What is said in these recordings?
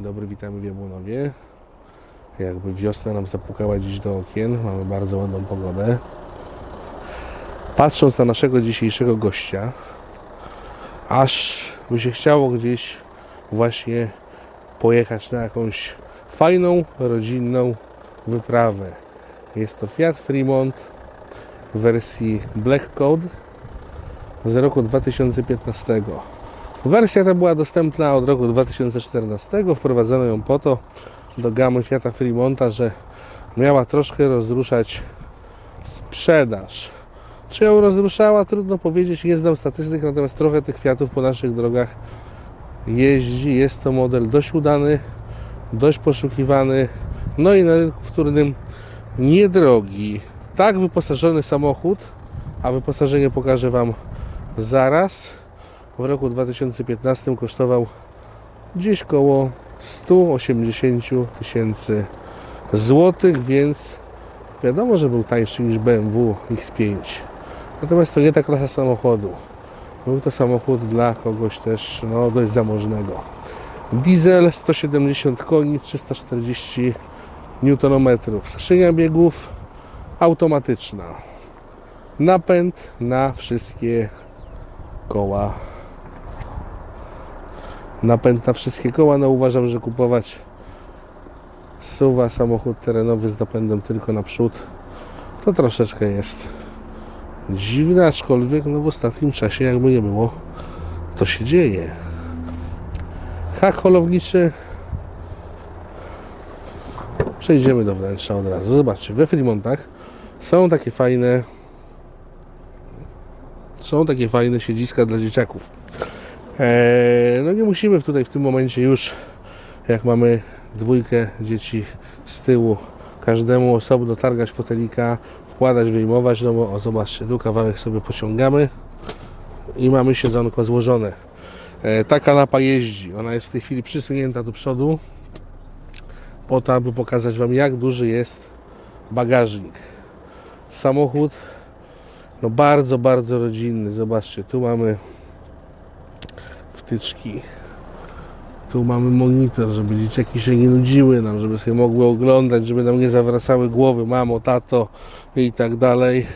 Dzień dobry, witamy w Jabłonowie. Jakby wiosna nam zapukała dziś do okien, mamy bardzo ładną pogodę. Patrząc na naszego dzisiejszego gościa, aż by się chciało gdzieś właśnie pojechać na jakąś fajną, rodzinną wyprawę. Jest to Fiat Fremont w wersji Black Code z roku 2015. Wersja ta była dostępna od roku 2014. Wprowadzono ją po to do gamy Fiata Fremonta, że miała troszkę rozruszać sprzedaż. Czy ją rozruszała? Trudno powiedzieć, nie znam statystyk, natomiast trochę tych Fiatów po naszych drogach jeździ. Jest to model dość udany, dość poszukiwany, no i na rynku wtórnym niedrogi. Tak wyposażony samochód, a wyposażenie pokażę Wam zaraz, w roku 2015 kosztował gdzieś koło 180 tysięcy złotych, więc wiadomo, że był tańszy niż BMW X5. Natomiast to nie ta klasa samochodu. Był to samochód dla kogoś też no, dość zamożnego. Diesel 170 koni, 340 Nm. Skrzynia biegów automatyczna. Napęd na wszystkie koła. Napęd na wszystkie koła. No uważam, że kupować suwa samochód terenowy z napędem tylko na przód to troszeczkę jest dziwne, aczkolwiek no w ostatnim czasie jakby nie było to się dzieje. Hak holowniczy przejdziemy do wnętrza od razu. Zobaczcie, we Fremontach są takie fajne są takie fajne siedziska dla dzieciaków. Eee, no nie musimy tutaj w tym momencie już, jak mamy dwójkę dzieci z tyłu, każdemu osobno targać fotelika, wkładać, wyjmować, no bo o, zobaczcie, tu kawałek sobie pociągamy i mamy siedzonko złożone. E, ta kanapa jeździ, ona jest w tej chwili przysunięta do przodu po to, aby pokazać Wam jak duży jest bagażnik. Samochód no bardzo, bardzo rodzinny. Zobaczcie, tu mamy wtyczki. Tu mamy monitor, żeby dzieciaki się nie nudziły nam, żeby sobie mogły oglądać, żeby nam nie zawracały głowy, mamo, tato i tak dalej,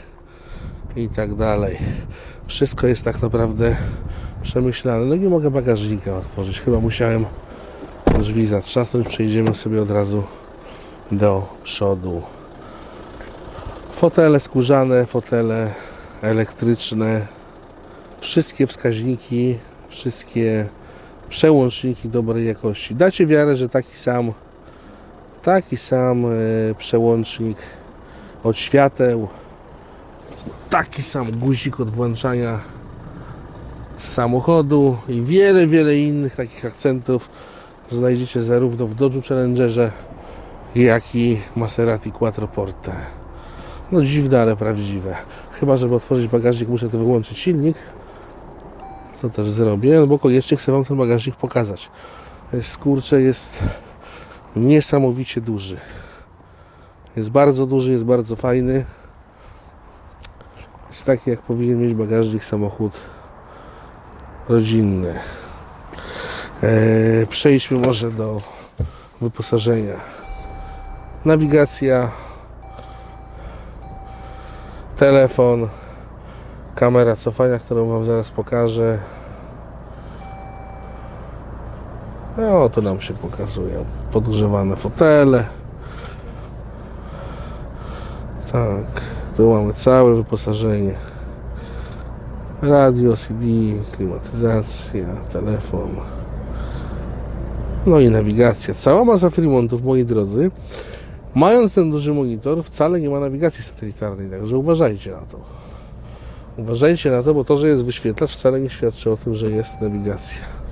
i tak dalej. Wszystko jest tak naprawdę przemyślane. No nie mogę bagażnika otworzyć, chyba musiałem drzwi zatrzasnąć. Przejdziemy sobie od razu do przodu. Fotele skórzane, fotele elektryczne, wszystkie wskaźniki, wszystkie przełączniki dobrej jakości. Dacie wiarę, że taki sam taki sam e, przełącznik od świateł, taki sam guzik od włączania samochodu i wiele, wiele innych takich akcentów znajdziecie zarówno w Dodge'u Challengerze, jak i Maserati Quattroporte. No dziwne, ale prawdziwe. Chyba, żeby otworzyć bagażnik, muszę to wyłączyć silnik. To też zrobię, no bo koniecznie chcę Wam ten bagażnik pokazać. Jest, kurczę, jest niesamowicie duży. Jest bardzo duży, jest bardzo fajny. Jest taki, jak powinien mieć bagażnik samochód rodzinny. Eee, przejdźmy może do wyposażenia. Nawigacja, telefon, kamera cofania, którą Wam zaraz pokażę. No, tu nam się pokazują podgrzewane fotele. Tak, tu mamy całe wyposażenie. Radio, CD, klimatyzacja, telefon. No i nawigacja. Cała masa Fremontów, moi drodzy. Mając ten duży monitor, wcale nie ma nawigacji satelitarnej, także uważajcie na to. Uważajcie na to, bo to, że jest wyświetlacz, wcale nie świadczy o tym, że jest nawigacja.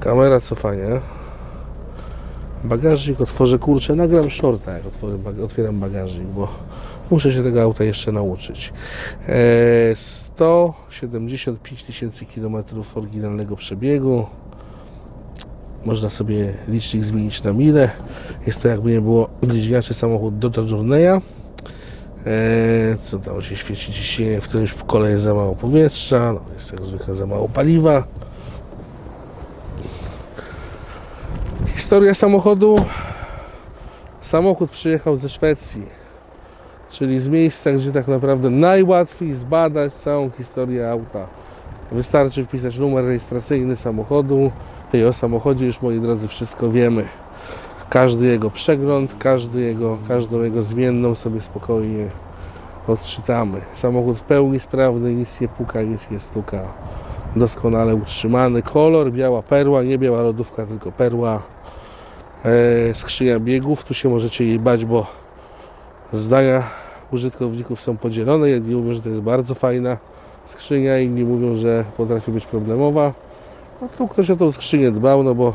Kamera cofania. Bagażnik otworzę, kurczę, nagram shorta, jak otwieram bagażnik, bo muszę się tego auta jeszcze nauczyć. Eee, 175 tysięcy kilometrów oryginalnego przebiegu. Można sobie licznik zmienić na mile. Jest to jakby nie było bliźniaczy samochód do Journeya. Eee, co tam się świeci ciśnienie, w którymś kole jest za mało powietrza, no, jest jak zwykle za mało paliwa. Historia samochodu. Samochód przyjechał ze Szwecji, czyli z miejsca, gdzie tak naprawdę najłatwiej zbadać całą historię auta. Wystarczy wpisać numer rejestracyjny samochodu i o samochodzie już moi drodzy wszystko wiemy. Każdy jego przegląd, każdy jego, każdą jego zmienną sobie spokojnie odczytamy. Samochód w pełni sprawny, nic nie puka, nic nie stuka. Doskonale utrzymany. Kolor, biała perła, nie biała lodówka, tylko perła. E, skrzynia biegów, tu się możecie jej bać, bo zdania użytkowników są podzielone. Jedni mówią, że to jest bardzo fajna skrzynia, inni mówią, że potrafi być problemowa. No tu ktoś o tą skrzynię dbał, no bo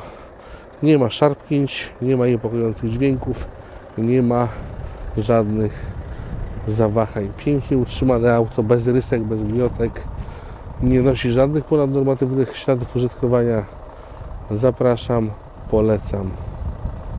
nie ma szarpnięć, nie ma niepokojących dźwięków, nie ma żadnych zawahań. Pięknie utrzymane auto, bez rysek, bez gniotek. Nie nosi żadnych ponadnormatywnych śladów użytkowania. Zapraszam, polecam.